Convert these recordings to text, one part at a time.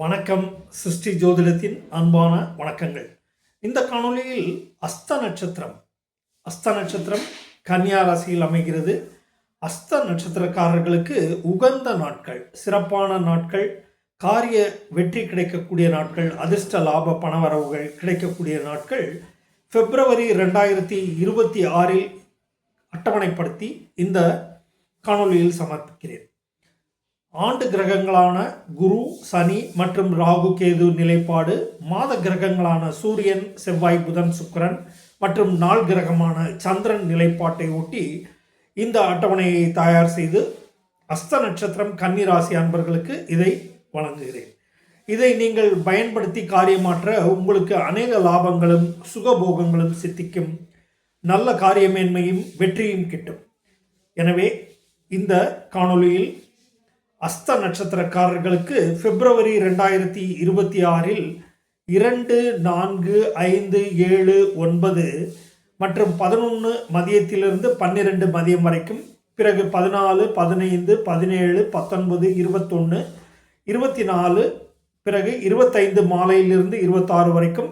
வணக்கம் சிருஷ்டி ஜோதிடத்தின் அன்பான வணக்கங்கள். இந்த காணொளியில் அஸ்த நட்சத்திரம். அஸ்த நட்சத்திரம் கன்னியா ராசியில் அமைகிறது. அஸ்த நட்சத்திரக்காரர்களுக்கு உகந்த நாட்கள் சிறப்பான நாட்கள் காரிய வெற்றி கிடைக்கக்கூடிய நாட்கள் அதிர்ஷ்ட லாப பணவரவுகள் கிடைக்கக்கூடிய நாட்கள் பிப்ரவரி ரெண்டாயிரத்தி இருபத்தி ஆறில் அட்டவணைப்படுத்தி இந்த காணொளியில் சமர்ப்பிக்கிறேன். ஆண்டு கிரகங்களான குரு சனி மற்றும் ராகு கேது நிலைப்பாடு மாத கிரகங்களான சூரியன் செவ்வாய் புதன் சுக்கிரன் மற்றும் நாள் கிரகமான சந்திரன் நிலைப்பாட்டை ஒட்டி இந்த அட்டவணையை தயார் செய்து அஸ்த நட்சத்திரம் கன்னிராசி அன்பர்களுக்கு இதை வழங்குகிறேன். இதை நீங்கள் பயன்படுத்தி காரியமாற்ற உங்களுக்கு அநேக லாபங்களும் சுகபோகங்களும் சித்திக்கும் நல்ல காரியமேன்மையும் வெற்றியும் கிட்டும். எனவே இந்த காணொளியில் அஸ்த நட்சத்திரக்காரர்களுக்கு பிப்ரவரி ரெண்டாயிரத்தி இருபத்தி ஆறில் இரண்டு நான்கு ஐந்து ஏழு ஒன்பது மற்றும் பதினொன்று மதியத்திலிருந்து பன்னிரெண்டு மதியம் வரைக்கும் பிறகு பதினாலு பதினைந்து பதினேழு பத்தொன்பது இருபத்தொன்று இருபத்தி நாலு பிறகு இருபத்தைந்து மாலையிலிருந்து இருபத்தாறு வரைக்கும்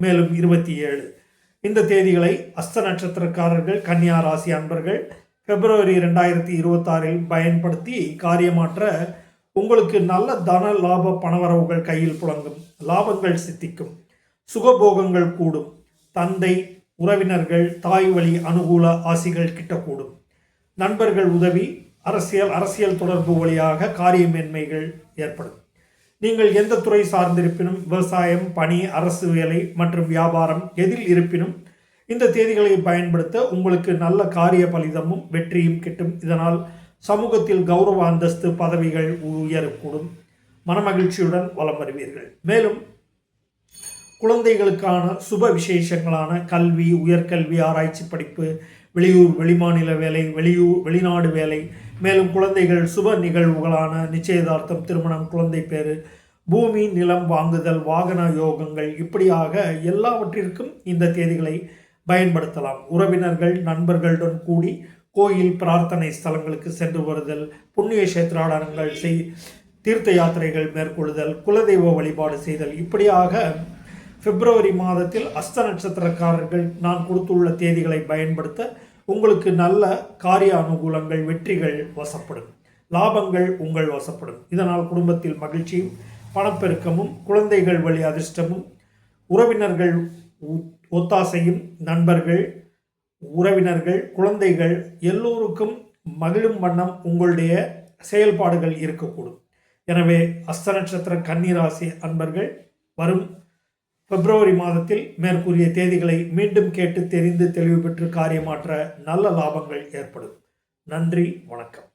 மேலும் இருபத்தி ஏழு. இந்த தேதிகளை அஸ்த நட்சத்திரக்காரர்கள் கன்னியா ராசி அன்பர்கள் பிப்ரவரி ரெண்டாயிரத்தி இருபத்தாறில் பயன்படுத்தி காரியமாற்ற உங்களுக்கு நல்ல தன லாப பணவரவுகள் கையில் புழங்கும். லாபங்கள் சித்திக்கும். சுகபோகங்கள் கூடும். தந்தை உறவினர்கள் தாய் வழி அனுகூல ஆசிகள் கிட்டக்கூடும். நண்பர்கள் உதவி அரசியல் அரசியல் தொடர்பு வழியாக காரியமேன்மைகள் ஏற்படும். நீங்கள் எந்த துறை சார்ந்திருப்பினும் விவசாயம் பணி அரசு வேலை மற்றும் வியாபாரம் எதில் இருப்பினும் இந்த தேதிகளை பயன்படுத்த உங்களுக்கு நல்ல காரிய பலிதமும் வெற்றியும் கிட்டும். இதனால் சமூகத்தில் கௌரவ அந்தஸ்து பதவிகள் உயரக்கூடும். மனமகிழ்ச்சியுடன் வலம் வருவீர்கள். மேலும் குழந்தைகளுக்கான சுப விசேஷங்களான கல்வி உயர்கல்வி ஆராய்ச்சி படிப்பு வெளியூர் வெளிமாநில வேலை வெளியூர் வெளிநாடு வேலை மேலும் குழந்தைகள் சுப நிகழ்வுகளான நிச்சயதார்த்தம் திருமணம் குழந்தை பேரு பூமி நிலம் வாங்குதல் வாகன யோகங்கள் இப்படியாக எல்லாவற்றிற்கும் இந்த தேதிகளை பயன்படுத்தலாம். உறவினர்கள் நண்பர்களுடன் கூடி கோயில் பிரார்த்தனை ஸ்தலங்களுக்கு சென்று வருதல் புண்ணிய கஷேத்திராடனங்கள் செய் தீர்த்த யாத்திரைகள் மேற்கொள்ளுதல் குலதெய்வ வழிபாடு செய்தல். இப்படியாக பிப்ரவரி மாதத்தில் அஸ்த நட்சத்திரக்காரர்கள் நான் கொடுத்துள்ள தேதிகளை பயன்படுத்த உங்களுக்கு நல்ல காரிய அனுகூலங்கள் வெற்றிகள் வசப்படும். லாபங்கள் உங்கள் வசப்படும். இதனால் குடும்பத்தில் மகிழ்ச்சியும் பணப்பெருக்கமும் குழந்தைகள் வழி அதிர்ஷ்டமும் உறவினர்கள் ஒத்தாசையும் நண்பர்கள் உறவினர்கள் குழந்தைகள் எல்லோருக்கும் மகிழும் வண்ணம் உங்களுடைய செயல்பாடுகள் இருக்கக்கூடும். எனவே அஸ்த நட்சத்திர கன்னிராசி அன்பர்கள் வரும் பிப்ரவரி மாதத்தில் மேற்கூறிய தேதிகளை மீண்டும் கேட்டு தெரிந்து தெளிவு பெற்று காரியமாற்ற நல்ல லாபங்கள் ஏற்படும். நன்றி வணக்கம்.